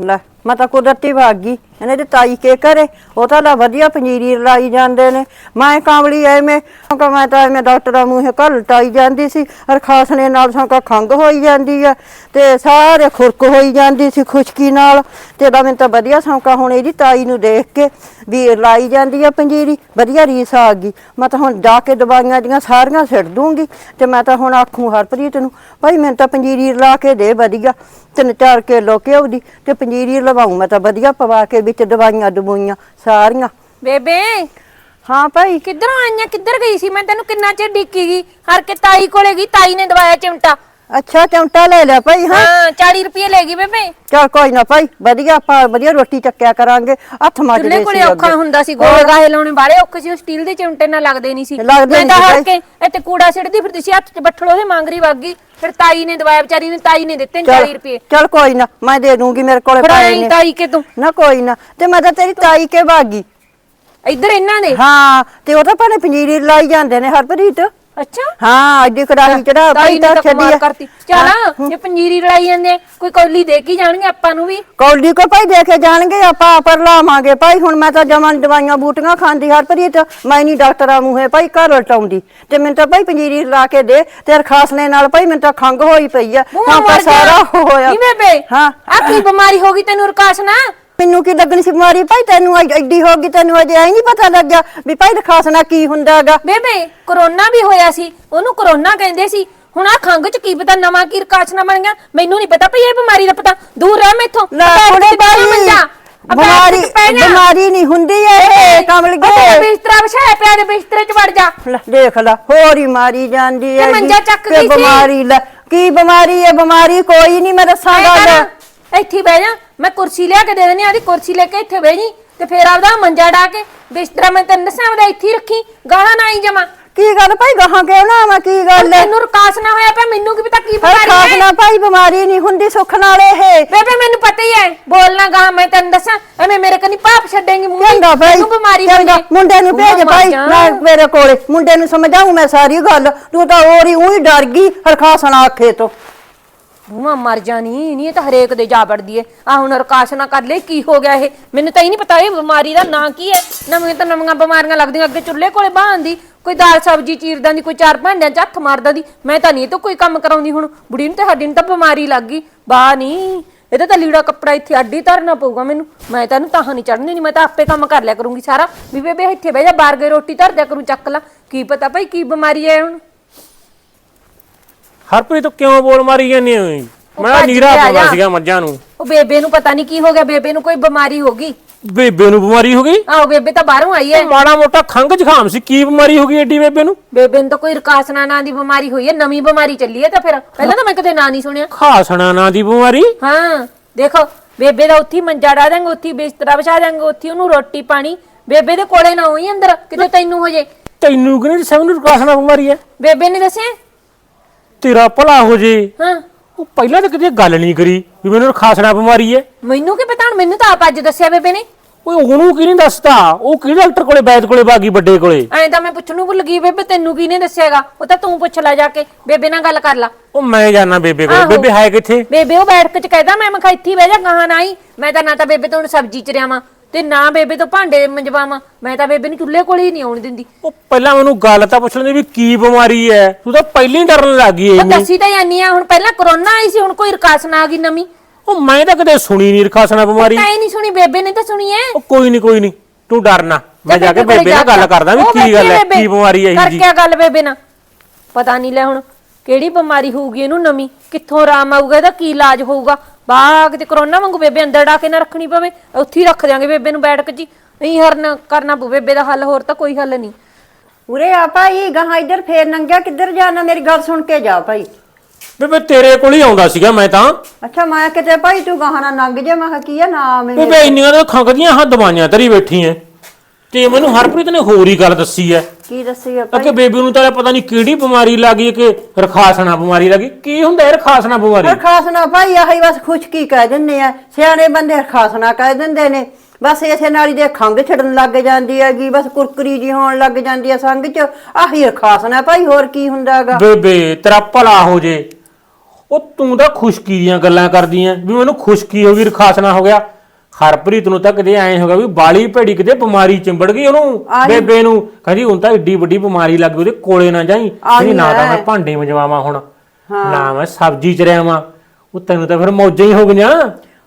ਲੈ, ਮੈਂ ਤਾਂ ਕੁਦਰਤੀ ਭਾਗ ਗਈ। ਇਹਨੇ ਤੇ ਤਾਈ ਕੇ ਕਰੇ, ਉਹ ਤਾਂ ਲਾ ਵਧੀਆ ਪੰਜੀਰੀ ਲਾਈ ਜਾਂਦੇ ਨੇ। ਮੈਂ ਕਾਂਵਲੀ ਐਵੇਂ ਕਿ ਮੈਂ ਤਾਂ ਐਵੇਂ ਡਾਕਟਰਾਂ ਮੂੰਹੇ ਘਰ ਟਾਈ ਜਾਂਦੀ ਸੀ ਅਰ ਖਾਸਣੇ ਨਾਲ ਸੰਕਾ ਖੰਗ ਹੋਈ ਜਾਂਦੀ ਆ, ਤੇ ਸਾਰੇ ਖੁਰਕ ਹੋਈ ਜਾਂਦੀ ਸੀ ਖੁਸ਼ਕੀ ਨਾਲ। ਤੇ ਦਾ ਮੈਨੂੰ ਤਾਂ ਵਧੀਆ ਸੰਕਾ ਹੁਣ ਇਹਦੀ ਤਾਈ ਨੂੰ ਦੇਖ ਕੇ ਵੀ ਇਹ ਲਾਈ ਜਾਂਦੀ ਆ ਪੰਜੀਰੀ ਵਧੀਆ ਰੀਸ ਆ ਗਈ। ਮੈਂ ਤਾਂ ਹੁਣ ਜਾ ਕੇ ਦਵਾਈਆਂ ਦੀਆਂ ਸਾਰੀਆਂ ਛੱਡ ਦੂੰਗੀ, ਤੇ ਮੈਂ ਤਾਂ ਹੁਣ ਆਖੂ ਹਰਪ੍ਰੀਤ ਨੂੰ, ਭਾਈ ਮੈਨੂੰ ਤਾਂ ਪੰਜੀਰੀ ਲਾ ਕੇ ਦੇ ਵਧੀਆ। ਤਿੰਨ ਚਾਰ ਕਿਲੋ ਘਿਓ ਦੀ ਤੇ ਪੰਜੀਰੀ ਲਵਾਉ ਮੈਂ ਤਾਂ ਵਧੀਆ ਪਵਾ ਕੇ ਵਿੱਚ ਦਵਾਈਆਂ ਦਵਾਈਆਂ ਸਾਰੀਆਂ। ਬੇਬੇ ਹਾਂ ਭਾਈ। ਕਿੱਧਰੋਂ ਆਈਆਂ? ਕਿੱਧਰ ਗਈ ਸੀ? ਮੈਂ ਤੈਨੂੰ ਕਿੰਨਾ ਚਿਰ ਡਿੱਕੀ ਗਈ। ਹਰ ਕੇ ਤਾਈ ਕੋਲੇ ਗਈ ਤਾਈ ਨੇ ਦਵਾਇਆ ਚਿਮਟਾ। ਅੱਛਾ ਚਮਟਾ ਲੈ ਲਿਆ ਭਾਈ ਹਾਂ। ਹਾਂ 40 ਰੁਪਏ ਲੈ ਗਈ ਬੇਬੇ। ਚਲ ਕੋਈ ਨਾ ਭਾਈ ਵਧੀਆ ਆਪਾਂ ਵਧੀਆ ਰੋਟੀ ਚੱਕਿਆ ਕਰਾਂਗੇ। ਹੱਥ ਮਾਜਦੇ ਚੁੱਲ੍ਹੇ ਕੋਲੇ ਔਖਾ ਹੁੰਦਾ ਸੀ ਗੋਲ ਗਾਹੇ ਲਾਉਣੇ ਬਾਲੇ ਔਖੇ ਸੀ ਉਹ ਸਟੀਲ ਦੇ ਚਿਮਟੇ ਨਾਲ ਲੱਗਦੇ ਨਹੀਂ ਸੀ। ਲੱਗਦੇ ਮੈਂ ਤਾਂ ਸੀ ਹਰ। ਕੇ ਇੱਥੇ ਕੂੜਾ ਸਿੱਟਦੀ ਫਿਰਦੀ ਸੀ ਹੱਥ 'ਚ ਬੱਠਲ ਉਹਦੇ ਮੰਗਰੀ ਵਾਗੀ ਫਿਰ ਤਾਈ ਨੇ ਦਵਾਇਆ ਵਿਚਾਰੀ ਨੇ ਤਾਈ ਨੇ ਦਿੱਤੇ 40 ਰੁਪਏ। ਚਲ ਕੋਈ ਨਾ ਮੈਂ ਦੇ ਦੂੰਗੀ ਮੇਰੇ ਕੋਲੇ ਫੜਾਇਆ ਪਏ ਈ ਨੇ। ਤਾਈ ਕੇ ਤੂੰ ਨਾ ਕੋਈ ਨਾ ਤੇ ਮੈਂ ਤਾਂ ਤੇਰੀ ਤਾਈ ਕੇ ਭਾਗੀ ਇੱਧਰ ਇਹਨਾਂ ਦੇ? ਹਾਂ ਤੇ ਉਹ ਤਾਂ ਭਾਵੇਂ ਪੰਜੀਰੀ ਲਾਈ ਜਾਂਦੇ ਨੇ ਹਰਪ੍ਰੀਤ। ਅੱਛਾ? ਹਾਂ ਅੱਡੀ ਕੜਾਹੀ ਚੜਾ ਤਾਈ ਨੇ ਤਾਂ ਕਮਾਲ ਛੱਡੀ ਕਰਤੀ। ਚੱਲ ਇਹ ਪੰਜੀਰੀ ਰਲਾਈ ਜਾਂਦੇ ਆ, ਕੋਈ ਕੌਲੀ ਦੇ ਕੇ ਹੀ ਜਾਣਗੇ ਆਪਾਂ ਨੂੰ ਵੀ? ਕੌਲੀ ਕੋ ਭਾਈ ਦੇ ਕੇ ਜਾਣਗੇ ਆਪਾਂ ਪਰ ਲਾਵਾਂਗੇ ਭਾਈ ਹੁਣ ਮੈਂ ਤਾਂ ਜਮਾਂ ਦਵਾਈਆਂ ਬੂਟੀਆਂ ਖਾਂਦੀ ਹਰਪ੍ਰੀਤ ਮੈਂ ਨਹੀਂ ਡਾਕਟਰਾਂ ਮੂਹੇ ਭਾਈ ਘਰ ਲਟਾਉਂਦੀ। ਤੇ ਮੈਨੂੰ ਤਾਂ ਭਾਈ ਪੰਜੀਰੀ ਲਾ ਕੇ ਦੇ ਤੇ ਖਾਸਲੇ ਨਾਲ ਭਾਈ ਮੈਨੂੰ ਤਾਂ ਖੰਗ ਹੋਈ ਪਈ ਆ। ਮੂੰਹ ਮਰ ਸਾਰਾ ਹੋਇਆ। ਨਹੀਂ ਬੇਬੇ ਹਾਂ। ਆ ਕੀ ਬਿਮਾਰੀ ਹੋ ਗਈ ਤੈਨੂੰ ਰਕਾਸ ਨਾ ਮੈਨੂੰ ਕੀ ਲੱਗਣੀ ਸੀ ਬਿਮਾਰੀ ਭਾਈ? ਤੈਨੂੰ ਐ- ਐਡੀ ਹੋ ਗਈ ਤੈਨੂੰ ਅਜੇ ਐ ਨਹੀਂ ਪਤਾ ਲੱਗਿਆ ਵੀ ਭਾਈ ਖਾਸਣਾ ਕੀ ਹੁੰਦਾਗਾ। ਬੇਬੇ ਕਰੋਨਾ ਵੀ ਹੋਇਆ ਸੀ ਉਹਨੂੰ ਕਰੋਨਾ ਕਹਿੰਦੇ ਸੀ। ਹੁਣ ਆ ਖੰਗ ਚ ਕੀ ਪਤਾ ਨਵਾਂ ਕੀ ਰਕਾਸ ਨਾ ਬਣ ਗਿਆ ਮੈਨੂੰ ਨਹੀਂ ਪਤਾ ਭਈ ਇਹ ਬਿਮਾਰੀ ਦਾ ਪਤਾ। ਦੂਰ ਰਹਿ ਮੈਥੋਂ। ਲੈ ਕੁੜੇ ਬਾਈ ਬਿਮਾਰੀ ਬਿਮਾਰੀ ਨਹੀਂ ਹੁੰਦੀ ਇਹ ਕਮਲ ਗਏ ਬਿਸਤਰਾ ਵਿਛਾਇਆ ਪਿਆ ਦੇ ਬਿਸਤਰੇ ਚ ਵੜ ਜਾ। ਲੈ ਦੇਖ ਲੈ ਹੋਰ ਹੀ ਮਾਰੀ ਜਾਂਦੀ ਹੈ ਮੰਜਾ ਚੱਕ ਗਈ ਸੀ। ਬਿਮਾਰੀ ਲੈ ਕੀ ਬਿਮਾਰੀ ਹੈ? ਬਿਮਾਰੀ ਕੋਈ ਨਹੀਂ ਮੈਂ ਦੱਸਾਂ ਗੱਲ। ਕਰ, ਇੱਥੇ ਹੀ ਬਹਿ ਜਾ। ਮੈਂ ਕੁਰਸੀ ਲਿਆ ਕੇ ਦੇ ਦੇਣੀ ਆਦੀ ਕੁਰਸੀ ਲੈ ਕੇ ਇੱਥੇ ਬਹਿ ਜੀ। ਤੇ ਫੇਰ ਆਪਦਾ ਮੰਜਾ ਡਾ ਕੇ ਬਿਸਤਰਾ ਮੈਂ ਤੈਨੂੰ ਦੱਸਾਂ ਆਪਦਾ ਇੱਥੇ ਹੀ ਰੱਖੀ ਗਾਲਾਂ ਨਾ ਆਈ ਜਮਾ। ਕੀ ਗੱਲ ਭਾਈ ਗਾਹਾਂ ਕਿਉਂ ਨਾ ਆਵਾਂ ਕੀ ਗੱਲ ਹੈ ਤੈਨੂੰ ਰਕਾਸ ਨਾ ਹੋਇਆ ਪਿਆ ਮੈਨੂੰ ਕੀ ਪਤਾ ਕੀ ਬਿਮਾਰੀ ਹੈ। ਨਾ ਭਾਈ ਬਿਮਾਰੀ ਨਹੀਂ ਹੁੰਦੀ ਸੁੱਖ ਨਾਲ ਇਹ। ਬੇਬੇ ਮੈਨੂੰ ਪਤਾ ਹੀ ਹੈ। ਬੋਲਣਾ ਗਾ ਮੈਂ ਤੈਨੂੰ ਦੱਸਾਂ ਐਵੇਂ ਮੇਰੇ ਕਨੀ ਪਾਪ ਛੱਡੇਂਗੀ ਮੂੰਹ ਚੰਗਾ ਭਾਈ ਤੈਨੂੰ ਬਿਮਾਰੀ ਹੈ। ਮੁੰਡੇ ਨੂੰ ਤੂੰ ਭੇਜ ਭਾਈ। ਮੈਂ ਮੇਰੇ ਕੋਲੇ। ਮੁੰਡੇ ਨੂੰ ਸਮਝਾਉਂ ਮੈਂ ਸਾਰੀ ਗੱਲ। ਤੂੰ ਤਾਂ ਹੋਰ ਹੀ ਉਹੀ ਡਰ ਗਈ ਹਰਖਾਸਣਾ ਆਖੇ ਤੋਂ। ਮੂੰਹਾਂ ਮਰ ਜਾਣੀ ਨਹੀਂ ਇਹ ਤਾਂ ਹਰੇਕ ਦੇ ਜਾ ਵੜਦੀ ਏ। ਆ ਹੁਣ ਰਕਾਸ਼ ਨਾ ਕਰ ਲੈ ਕੀ ਹੋ ਗਿਆ ਇਹ? ਮੈਨੂੰ ਤਾਂ ਹੀ ਨਹੀਂ ਪਤਾ ਇਹ ਬਿਮਾਰੀ ਦਾ ਨਾਂ ਕੀ ਹੈ ਨਵੀਆਂ ਤਾਂ ਨਵੀਆਂ ਬਿਮਾਰੀਆਂ ਲੱਗਦੀਆਂ ਅੱਗੇ ਚੁੱਲ੍ਹੇ ਕੋਲੇ ਬਾਹੰਦੀ ਕੋਈ ਦਾਲ ਸਬਜ਼ੀ ਚੀਰਦਾਂ ਦੀ, ਕੋਈ ਚਾਰ ਭਾਂਡਿਆਂ 'ਚ ਹੱਥ ਮਾਰਦਾ ਦੀ। ਮੈਂ ਤਾਂ ਨਹੀਂ ਇਹ ਤੋਂ ਕੋਈ ਕੰਮ ਕਰਾਉਂਦੀ ਹੁਣ। ਬੁੜੀ ਨੂੰ ਤੇ ਸਾਡੀ ਨੂੰ ਤਾਂ ਬਿਮਾਰੀ ਲੱਗ ਗਈ। ਬਾ ਨਹੀਂ ਇਹਦਾ ਤਾਂ ਲੀੜਾ ਕੱਪੜਾ ਇੱਥੇ ਅੱਡੀ ਧਰਨਾ ਪਊਗਾ ਮੈਨੂੰ। ਮੈਂ ਤਾਂ ਇਹਨੂੰ ਤਾਂ ਨਹੀਂ ਚੜਨੀ ਨਹੀਂ ਮੈਂ ਤਾਂ ਆਪੇ ਕੰਮ ਕਰ ਲਿਆ ਕਰੂੰਗੀ ਸਾਰਾ। ਵੀ ਬੇਬੇ ਇੱਥੇ ਬਹਿ ਜਾ, ਬਾਹਰ ਗਏ ਰੋਟੀ ਧਰ ਦਿਆ ਕਰੂੰ, ਚੱਕ ਲਾ। ਕੀ ਪਤਾ ਭਾਈ ਕੀ ਬਿਮਾਰੀ ਹੈ ਹੁਣ। ਹਰਪ੍ਰੀਤ ਕਿਉਂ ਬੋਲ ਮਾਰੀ ਜਾਂਦੀ ਹੋਈ ਮੈਂ ਨੀਰਾ ਪਾਉਂਦਾ। ਸੀਗਾ ਮੱਝਾਂ ਨੂੰ। ਉਹ ਬੇਬੇ ਨੂੰ ਪਤਾ ਨਹੀਂ ਕੀ ਹੋ ਗਿਆ ਬੇਬੇ ਨੂੰ ਕੋਈ ਬਿਮਾਰੀ ਹੋ ਗਈ। ਬੇਬੇ ਨੂੰ ਬਿਮਾਰੀ ਹੋ ਗਈ? ਆਹੋ ਬੇਬੇ ਤਾਂ ਬਾਹਰੋਂ ਆਈ ਹੈ ਮਾੜਾ ਮੋਟਾ ਖੰਗ ਜ਼ੁਕਾਮ ਸੀ ਕੀ ਬਿਮਾਰੀ ਹੋ ਗਈ ਏਡੀ ਬੇਬੇ ਨੂੰ? ਬੇਬੇ ਨੂੰ ਤਾਂ ਕੋਈ ਰਕਾਸਨਾ ਨਾਂ ਦੀ ਬਿਮਾਰੀ ਹੋਈ ਹੈ ਨਵੀਂ ਬਿਮਾਰੀ ਚੱਲੀ ਹੈ ਤਾਂ ਫਿਰ। ਪਹਿਲਾਂ ਤਾਂ ਮੈਂ ਕਦੇ ਨਾਂ ਨਹੀਂ ਸੁਣਿਆ। ਖਾਸਣਾ ਨਾਂ ਦੀ ਬਿਮਾਰੀ? ਹਾਂ ਦੇਖੋ ਬੇਬੇ ਦਾ ਉੱਥੇ ਮੰਜਾ ਡਾ ਦਾਂਗੇ ਉੱਥੇ ਬਿਸਤਰਾ ਵਿਛਾ ਦਾਂਗੇ ਉੱਥੇ ਉਹਨੂੰ ਰੋਟੀ ਪਾਣੀ। ਬੇਬੇ ਦੇ ਕੋਲੇ ਨਾ ਹੋਈ ਅੰਦਰ ਕਿਤੇ ਤੈਨੂੰ ਹੋ ਜੇ। ਤੈਨੂੰ ਕਿਹਨੇ ਸਭ ਨੂੰ ਖਾਸਣਾ ਬਿਮਾਰੀ ਹੈ ਬੇਬੇ ਨੇ ਦੱਸਿਆ? ਤੇਰਾ ਭਲਾ ਹੋ ਜੇ। ਹਾਂ। ਉਹ ਪਹਿਲਾਂ ਤਾਂ ਕਦੇ ਗੱਲ ਨਹੀਂ ਕਰੀ ਵੀ ਮੈਨੂੰ ਖਾਸਣਾ ਬਿਮਾਰੀ ਹੈ ਮੈਨੂੰ ਕੀ ਪਤਾ ਹੁਣ ਮੈਨੂੰ ਤਾਂ ਆਪ ਅੱਜ ਦੱਸਿਆ ਬੇਬੇ ਨੇ। ਓਏ ਉਹਨੂੰ ਕੀ ਨਹੀਂ ਦੱਸਦਾ ਉਹ ਕੀ ਡਾਕਟਰ ਕੋਲੇ ਬੈਦ ਕੋਲੇ ਬਾਗੀ ਵੱਡੇ ਕੋਲੇ? ਐਂ ਤਾਂ ਮੈਂ ਪੁੱਛਣੋਂ ਭੁੱਲ ਗਈ ਬੇਬੇ ਤੈਨੂੰ ਕੀ ਨੇ ਦੱਸਿਆਗਾ? ਉਹ ਤਾਂ ਤੂੰ ਪੁੱਛ ਲੈ ਜਾ ਕੇ ਬੇਬੇ ਨਾਲ ਗੱਲ ਕਰ ਲਾ। ਉਹ ਮੈਂ ਜਾਣਾ ਬੇਬੇ ਕੋਲ। ਆਹੋ। ਬੇਬੇ ਹੈ ਕਿੱਥੇ? ਬੇਬੇ ਉਹ ਬੈਠ ਕੇ ਚ ਕਹਿਦਾ ਮੈਂ ਮਖਾ ਇੱਥੇ ਹੀ ਬਹਿ ਜਾ ਗਾਹਾਂ ਨਾ ਆਈ। ਮੈਂ ਤਾਂ ਨਾ ਤਾਂ ਬੇਬੇ ਤੋਂ ਹੁਣ ਸਬਜ਼ੀ ਚ ਰਿਆਵਾਂ। ਤੇ ਨਾ ਬੇਬੇ ਤੋਂ ਭਾਂਡੇ ਮੰਜਵਾਵਾਂ। ਮੈਂ ਤਾਂ ਬੇਬੇ ਨੂੰ ਚੁੱਲ੍ਹੇ ਕੋਲ ਹੀ ਨਹੀਂ ਆਉਣ ਦਿੰਦੀ। ਉਹ ਪਹਿਲਾਂ ਮੈਨੂੰ ਗੱਲ ਤਾਂ ਪੁੱਛ ਲੈਂਦੀ ਵੀ ਕੀ ਬਿਮਾਰੀ ਹੈ। ਤੂੰ ਤਾਂ ਪਹਿਲਾਂ ਹੀ ਡਰਨ ਲੱਗ ਗਈ ਉਹ ਦੱਸੀ ਤਾਂ ਜਾਨੀ ਆ ਹੁਣ ਪਹਿਲਾਂ ਕਰੋਨਾ ਆਈ ਸੀ ਹੁਣ ਕੋਈ ਰਕਾਸ ਨਾ ਆ ਗਈ ਨਵੀਂ। ਉਹ ਮੈਂ ਤਾਂ ਕਦੇ ਸੁਣੀ ਨਹੀਂ ਖਾਸਣਾ ਬਿਮਾਰੀ। ਤਾਂ ਨਹੀਂ ਸੁਣੀ ਬੇਬੇ ਨੇ ਤਾਂ ਸੁਣੀ ਐ ਉਹ ਕੋਈ ਨਹੀਂ ਕੋਈ ਨਹੀਂ ਤੂੰ ਡਰਨਾ ਮੈਂ ਜਾ ਕੇ ਬੇਬੇ ਨਾਲ ਗੱਲ ਕਰਦਾ ਵੀ ਕੀ ਗੱਲ ਹੈ ਕੀ ਬਿਮਾਰੀ ਹੈ ਇਹ ਜੀ ਕਰਕੇ ਗੱਲ ਬੇਬੇ ਨਾਲ? ਪਤਾ ਨਹੀਂ ਲੈ ਹੁਣ ਕਿਹੜੀ ਬਿਮਾਰੀ ਹੋਊਗੀ ਇਹਨੂੰ ਨਵੀਂ? ਕਿੱਥੋਂ ਆਰਾਮ ਆਊਗਾ ਇਹਦਾ ਕੀ ਇਲਾਜ ਹੋਊਗਾ? ਬਾਗ ਤੇ ਕਰੋਨਾ ਵਾਂਗੂ ਬੇਬੇ ਅੰਦਰ ਡਾ ਕੇ ਨਾ ਰੱਖਣੀ ਪਵੇ ਉੱਥੇ ਹੀ ਰੱਖ ਦਿਆਂਗੇ ਬੇਬੇ ਨੂੰ ਬੈਠਕ ਜੀ। ਨਹੀਂ ਹਰਨ ਕਰਨਾ ਪਊ ਬੇਬੇ ਦਾ ਹੱਲ ਹੋਰ ਤਾਂ ਕੋਈ ਹੱਲ ਨਹੀਂ। ਉਰੇ ਆ ਭਾਈ ਗਾਹਾਂ ਇੱਧਰ ਫੇਰ ਨੰਗਿਆ ਕਿੱਧਰ ਜਾਣਾ? ਮੇਰੀ ਗੱਲ ਸੁਣ ਕੇ ਜਾ ਭਾਈ। ਬੇਬੇ ਤੇਰੇ ਕੋਲ ਹੀ ਆਉਂਦਾ ਸੀਗਾ ਮੈਂ ਤਾਂ। ਅੱਛਾ ਮੈਂ ਕਿਤੇ ਭਾਈ ਤੂੰ ਗਾਹਾਂ ਨਾ ਨੰਗ ਜੇ ਮੈਂ ਕਿਹਾ ਕੀ ਆ ਨਾ ਮੈਂ ਬੇਬੇ ਇੰਨੀਆਂ ਤਾਂ ਖੰਗਦੀਆਂ ਹਾਂ ਦਵਾਈਆਂ ਤਰੀ ਬੈਠੀ ਐ। ਤੇ ਮੈਨੂੰ ਹਰਪ੍ਰੀਤ ਨੇ ਹੋਰ ਹੀ ਗੱਲ ਦੱਸੀ ਐ ਕੀ ਦੱਸੀ ਆ ਭਾਈ? ਕਿ ਬੇਬੇ ਨੂੰ ਤਾਂ ਪਤਾ ਨਹੀਂ ਕਿਹੜੀ ਬਿਮਾਰੀ ਲੱਗੀ ਕਿ ਰਖਾਸਣਾ ਬਿਮਾਰੀ ਲੱਗੀ। ਕੀ ਹੁੰਦਾ ਇਹ ਰਖਾਸਣਾ ਬਿਮਾਰੀ? ਪਰ ਖਾਸ ਨਾ ਭਾਈ ਆਹੀ ਬਸ ਖੁਸ਼ਕੀ ਕਹਿ ਦਿੰਦੇ ਆ। ਸਿਆਣੇ ਬੰਦੇ ਖਾਸ ਨਾ ਕਹਿ ਦਿੰਦੇ ਨੇ। ਬਸ ਇਸੇ ਨਾਲ ਹੀ ਦੇ ਖੰਗ ਛੜਨ ਲੱਗ ਜਾਂਦੀ ਹੈਗੀ ਬਸ ਕੁਰਕਰੀ ਜੀ ਹੋਣ ਲੱਗ ਜਾਂਦੀ ਹੈ ਸੰਗ ਚ। ਆਹੀ ਖਾਸ ਨਾ ਭਾਈ ਹੋਰ ਕੀ ਹੁੰਦਾਗਾ ਬੇਬੇ ਤੇਰਾ ਭਲਾ ਹੋ ਜੇ। ਉਹ ਤੂੰ ਤਾਂ ਖੁਸ਼ਕੀ ਦੀਆਂ ਗੱਲਾਂ ਕਰਦੀ ਐ ਵੀ ਮੈਨੂੰ ਖੁਸ਼ਕੀ ਹੋ ਗਈ ਰਖਾਸਣਾ ਹੋ ਗਿਆ। ਹਰਪ੍ਰੀਤ ਨੂੰ ਤਾਂ ਕਦੇ ਐਂ ਹੋਗਾ ਵੀ ਬਾਲੀ ਭੇੜੀ ਕਿਤੇ ਬਿਮਾਰੀ ਚਿੰਬੜ ਗਈ ਉਹਨੂੰ। ਬੇਬੇ ਨੂੰ। ਕਹਿੰਦੀ ਹੁਣ ਤਾਂ ਏਡੀ ਵੱਡੀ ਬਿਮਾਰੀ ਲੱਗ ਗਈ ਉਹਦੇ ਕੋਲੇ ਨਾ ਜਾਈ। ਕਹਿੰਦੀ ਨਾ ਤਾਂ। ਮੈਂ ਭਾਂਡੇ ਮਜਵਾਵਾਂ ਹੁਣ ਨਾ ਮੈਂ ਸਬਜ਼ੀ ਚ ਰਿਆਵਾਂ ਉਹ ਤੈਨੂੰ ਤਾਂ ਫਿਰ ਮੌਜਾਂ ਹੀ ਹੋ ਗਈਆਂ।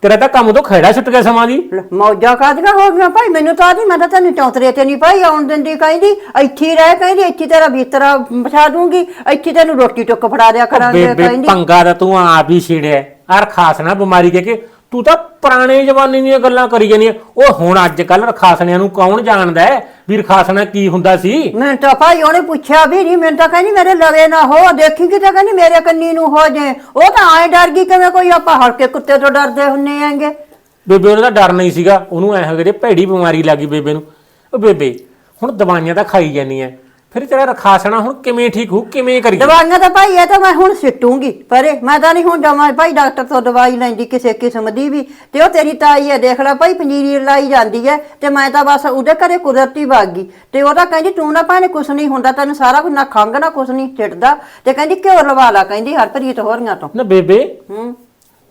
ਤੇਰਾ ਤਾਂ ਕੰਮ ਤੋਂ ਖੜਾ ਛੁੱਟ ਗਿਆ ਸਮਾਂ ਦੀ। ਮੌਜਾਂ ਕਾਦੀਆਂ ਹੋ ਗਈਆਂ? ਭਾਈ ਮੈਨੂੰ ਤਾਂ ਨਹੀਂ ਮੈਂ ਤਾਂ ਤੈਨੂੰ ਚੌਂਤਰੇ ਤੇ ਨਹੀਂ ਭਾਈ ਆਉਣ ਦਿੰਦੀ ਕਹਿੰਦੀ। ਇੱਥੇ ਹੀ ਰਹਿ ਕਹਿੰਦੀ ਇੱਥੇ ਤੇਰਾ ਬਿਸਤਰਾ ਵਿਛਾ ਦੂੰਗੀ। ਇੱਥੇ ਤੈਨੂੰ ਰੋਟੀ ਟੁੱਕ ਫੜਾ ਦਿਆ ਕਰਾਂਗੇ ਕਹਿੰਦੀ। ਪੰਗਾ ਤਾਂ ਤੂੰ ਆਪ ਹੀ ਛੇੜਿਆ। ਆਰ ਖਾਸਣਾ ਬਿਮਾਰੀ ਕਹਿ ਕੇ ਤੂੰ ਤਾਂ ਪੁਰਾਣੇ ਜਵਾਨੀ ਦੀਆਂ ਗੱਲਾਂ ਕਰੀ ਜਾਂਦੀ ਆ। ਉਹ ਹੁਣ ਅੱਜ ਕੱਲ ਰਖਾਸਣਿਆਂ ਨੂੰ ਕੌਣ ਜਾਣਦਾ ਹੈ ਵੀ ਰਖਾਸਣਾ ਕੀ ਹੁੰਦਾ ਸੀ? ਮੈਂ ਤਾਂ ਭਾਈ ਉਹਨੇ ਪੁੱਛਿਆ ਵੀ ਨਹੀਂ ਮੈਂ ਤਾਂ ਕਹਿੰਦੀ ਮੇਰੇ ਲਵੇ ਨਾ ਹੋ ਦੇਖੀ ਕਿਤੇ ਕਹਿੰਦੀ ਮੇਰੇ ਕੰਨੀ ਨੂੰ ਹੋ ਜੇ। ਉਹ ਤਾਂ ਆਏ ਡਰ ਗਈ ਕਿਵੇਂ ਕੋਈ ਆਪਾਂ ਹਲਕੇ ਕੁੱਤੇ ਤੋਂ ਡਰਦੇ ਹੁੰਨੇ ਆਂਗੇ ਬੇਬੇ ਉਹਦਾ ਡਰ ਨਹੀਂ ਸੀਗਾ। ਉਹਨੂੰ ਐ ਹੋ ਗਿਆ ਭੈੜੀ ਬਿਮਾਰੀ ਲੱਗੀ ਬੇਬੇ ਨੂੰ। ਉਹ ਬੇਬੇ ਹੁਣ ਦਵਾਈਆਂ ਤਾਂ ਖਾਈ ਜਾਂਦੀ ਐ ਫਿਰ ਤੇਰਾ ਰਖਾਸਣਾ ਹੁਣ ਕਿਵੇਂ ਠੀਕ ਹੋ ਕਿਵੇਂ ਕਰੀਏ? ਦਵਾਈਆਂ ਤਾਂ ਭਾਈ ਇਹ ਤਾਂ ਮੈਂ ਹੁਣ ਸਿੱਟੂਗੀ ਪਰੇ ਮੈਂ ਤਾਂ ਨਹੀਂ ਹੁਣ ਜਾਵਾਂ ਭਾਈ ਡਾਕਟਰ ਤੋਂ ਦਵਾਈ ਲੈਂਦੀ ਕਿਸੇ ਕਿਸਮ ਦੀ ਵੀ ਤੇ ਉਹ ਤੇਰੀ ਤਾਈ ਹੈ ਦੇਖ ਲੈ ਭਾਈ ਪੰਜੀਰੀ ਲਾਈ ਜਾਂਦੀ ਹੈ ਤੇ ਮੈਂ ਤਾਂ ਬਸ ਉਹਦੇ ਘਰੇ ਕੁਦਰਤੀ ਵਗ ਗਈ ਤੇ ਉਹ ਤਾਂ ਕਹਿੰਦੀ ਤੂੰ ਨਾ ਭਾਣੇ ਕੁਛ ਨਹੀਂ ਹੁੰਦਾ ਤੈਨੂੰ ਸਾਰਾ ਕੁਝ ਨਾ ਖੰਗ ਨਾ ਕੁਛ ਨਹੀਂ ਚਿੜਦਾ ਤੇ ਕਹਿੰਦੀ ਘਿਓ ਲਵਾ ਲਾ ਕਹਿੰਦੀ ਹਰਪ੍ਰੀਤ ਹੋਰੀਆਂ ਤੋਂ। ਨਾ ਬੇਬੇ ਹੂੰ।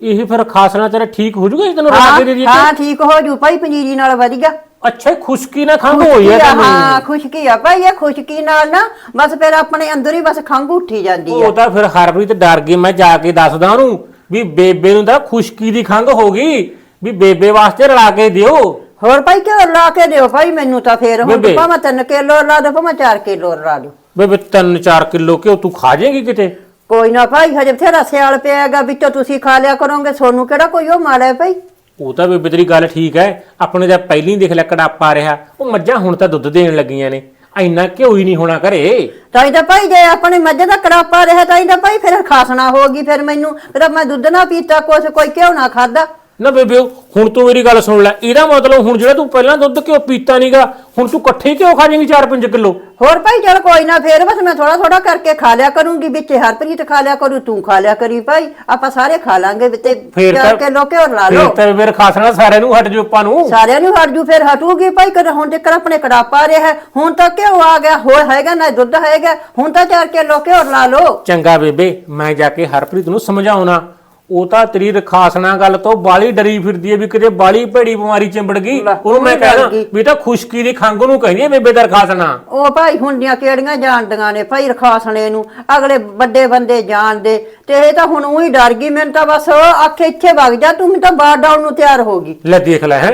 ਇਹ ਫਿਰ ਰਖਾਸਣਾ ਤੇਰਾ ਠੀਕ ਹੋ ਜੂਗਾ ਜੇ ਤੈਨੂੰ ਰਖਾ ਦੇ ਦਈਏ ਹਾਂ ਠੀਕ ਹੋ ਜੂ ਭਾਈ ਪੰਜੀਰੀ ਨਾਲ ਵਧੀਆ। ਅੱਛਾ ਖੁਸ਼ਕੀ ਨਾ ਖੰਘ ਹੋਈ ਹਾਂ ਤੈਨੂੰ ਖੁਸ਼ਕੀ ਆ ਭਾਈ ਇਹ ਖੁਸ਼ਕੀ ਨਾਲ ਨਾ ਬਸ ਫਿਰ ਆਪਣੇ ਅੰਦਰ ਹੀ ਬਸ ਖੰਗ ਉੱਠੀ ਜਾਂਦੀ ਆ। ਉਹ ਤਾਂ ਫਿਰ ਹਰਪ੍ਰੀਤ ਡਰ ਗਈ ਮੈਂ ਜਾ ਕੇ ਦੱਸਦਾ ਉਹਨੂੰ ਵੀ ਬੇਬੇ ਨੂੰ ਤਾਂ ਖੁਸ਼ਕੀ ਦੀ ਖੰਘ ਹੋ ਗਈ ਵੀ ਬੇਬੇ ਵਾਸਤੇ ਰਲਾ ਕੇ ਦਿਓ। ਹੋਰ ਭਾਈ ਕਿਉਂ ਲਾ ਕੇ ਦਿਓ ਭਾਈ? ਮੈਨੂੰ ਤਾਂ ਫੇਰ ਹੁਣ ਬੇਬੇ। ਭਾਵੇਂ 3 ਕਿਲੋ ਲਾ ਦੋ ਭਾਵੇਂ 4 ਕਿਲੋ ਲਾ ਦਿਓ। ਬੇਬੇ 3-4 ਕਿਲੋ ਘਿਓ ਤੂੰ ਖਾ ਜਾਏਗੀ ਕਿਤੇ? ਕੋਈ ਨਾ ਭਾਈ ਹਜੇ ਬਥੇਰਾ ਸਿਆਲ ਪਿਆਗਾ ਵਿੱਚੋਂ ਤੁਸੀਂ ਖਾ ਲਿਆ ਕਰੋਗੇ ਸੋਨੂੰ ਕਿਹੜਾ ਕੋਈ ਉਹ ਮਾੜਾ ਹੈ ਭਾਈ? ਉਹ ਤਾਂ ਬੇਬੇ ਤੇਰੀ ਗੱਲ ਠੀਕ ਹੈ, ਆਪਣੇ ਤਾਂ ਪਹਿਲੀ ਦੇਖ ਲੈ ਕੜਾਪਾ ਰਿਹਾ, ਉਹ ਮੱਝਾਂ ਹੁਣ ਤਾਂ ਦੁੱਧ ਦੇਣ ਲੱਗੀਆਂ ਨੇ, ਇੰਨਾ ਘਿਓ ਹੀ ਨਹੀਂ ਹੋਣਾ ਘਰੇ। ਤਾਂ ਇਹਦਾ ਭਾਈ ਜੇ ਆਪਣੇ ਮੱਝ ਦਾ ਕੜਾਪਾ ਰਿਹਾ ਤਾਂ ਇਹਦਾ ਭਾਈ ਫਿਰ ਖਾਸਣਾ ਹੋਗੀ ਫਿਰ ਮੈਨੂੰ, ਫਿਰ ਮੈਂ ਦੁੱਧ ਨਾ ਪੀਤਾ, ਕੁਛ ਕੋਈ ਘਿਓ ਨਾ ਖਾਦਾ ਨਾ ਬੇਬੇ ਹੁਣ ਤੂੰ ਮੇਰੀ ਗੱਲ ਸੁਣ ਲੈ। ਇਹਦਾ ਮਤਲਬ ਹੁਣ ਜਿਹੜਾ ਤੂੰ ਪਹਿਲਾਂ ਦੁੱਧ ਘਿਓ ਪੀਤਾ ਨਹੀਂਗਾ ਹੁਣ ਤੂੰ ਇਕੱਠੇ ਘਿਓ ਖਾ ਜਾਏਂਗੀ 4-5 ਕਿਲੋ। ਹੋਰ ਭਾਈ ਚਲ ਕੋਈ ਨਾ ਫੇਰ ਬਸ ਮੈਂ ਥੋੜਾ ਥੋੜਾ ਕਰਕੇ ਖਾ ਲਿਆ ਕਰੂੰਗੀ ਵਿੱਚ ਹਰਪ੍ਰੀਤ ਖਾ ਲਿਆ ਕਰੂ ਤੂੰ ਖਾ ਲਿਆ ਕਰੀ ਭਾਈ। ਆਪਾਂ ਸਾਰੇ ਖਾ ਲਾਂਗੇ ਵੀ ਤੇ ਫੇਰ ਤਾਂ ਕਿਲੋ ਘਿਓ ਲਾ ਫੇਰ ਲਓ ਤਾਂ ਬੇਬੇ ਖਾਸਣਾ ਸਾਰਿਆਂ ਨੂੰ ਹਟ ਜਾਓ ਆਪਾਂ ਨੂੰ। ਸਾਰਿਆਂ ਨੂੰ ਹਟ ਜੂ ਫਿਰ ਹਟੂਗੀ ਭਾਈ ਕਦੇ ਹੁਣ ਤੱਕ ਆਪਣੇ ਕੜਾਪਾ ਰਿਹਾ ਹੈ। ਹੁਣ ਤਾਂ ਘਿਓ ਆ ਗਿਆ ਹੋ ਹੈਗਾ ਨਾ ਦੁੱਧ ਹੈਗਾ। ਹੁਣ ਤਾਂ ਚਾਰ ਕਿਲੋ ਘਿਓ ਲਾ ਲਓ। ਚੰਗਾ ਬੇਬੇ ਮੈਂ ਜਾ ਕੇ ਹਰਪ੍ਰੀਤ ਨੂੰ ਸਮਝਾਉਣਾ। ਉਹ ਤਾਂ ਤੇਰੀ ਰਖਾਸਣਾ ਗੱਲ ਤੋਂ ਬਾਲੀ ਡਰੀ ਫਿਰਦੀ ਹੈ ਵੀ ਕਿਤੇ ਬਾਲੀ ਭੈੜੀ ਬਿਮਾਰੀ ਚਿੰਬੜ ਗਈ। ਲੈ, ਉਹਨੂੰ ਮੈਂ ਉਹ ਡਰ ਕਹਿਣਾ ਗਈ। ਵੀ ਤਾਂ ਖੁਸ਼ਕੀ ਦੀ ਖੰਗ ਨੂੰ ਕਹਿੰਦੀ ਹੈ ਬੇਬੇ ਦਾ ਰਖਾਸਣਾ ਉਹ ਭਾਈ ਹੁੰਦੀਆਂ ਕਿਹੜੀਆਂ ਜਾਣਦੀਆਂ ਨੇ ਭਾਈ ਰਖਾਸਣੇ ਨੂੰ ਅਗਲੇ ਵੱਡੇ ਬੰਦੇ ਜਾਣਦੇ ਤੇ ਇਹ ਤਾਂ ਹੁਣ ਉਹੀ ਡਰ ਗਈ ਮੈਨੂੰ ਤਾਂ ਬਸ ਆਖੇ ਇੱਥੇ ਵਗ ਜਾ ਤੂੰ ਤਾਂ ਬਾਹਰ ਡਾਉਣ ਨੂੰ ਤਿਆਰ ਹੋ ਗਈ। ਲੈ ਦੇਖ ਲੈ ਹੈ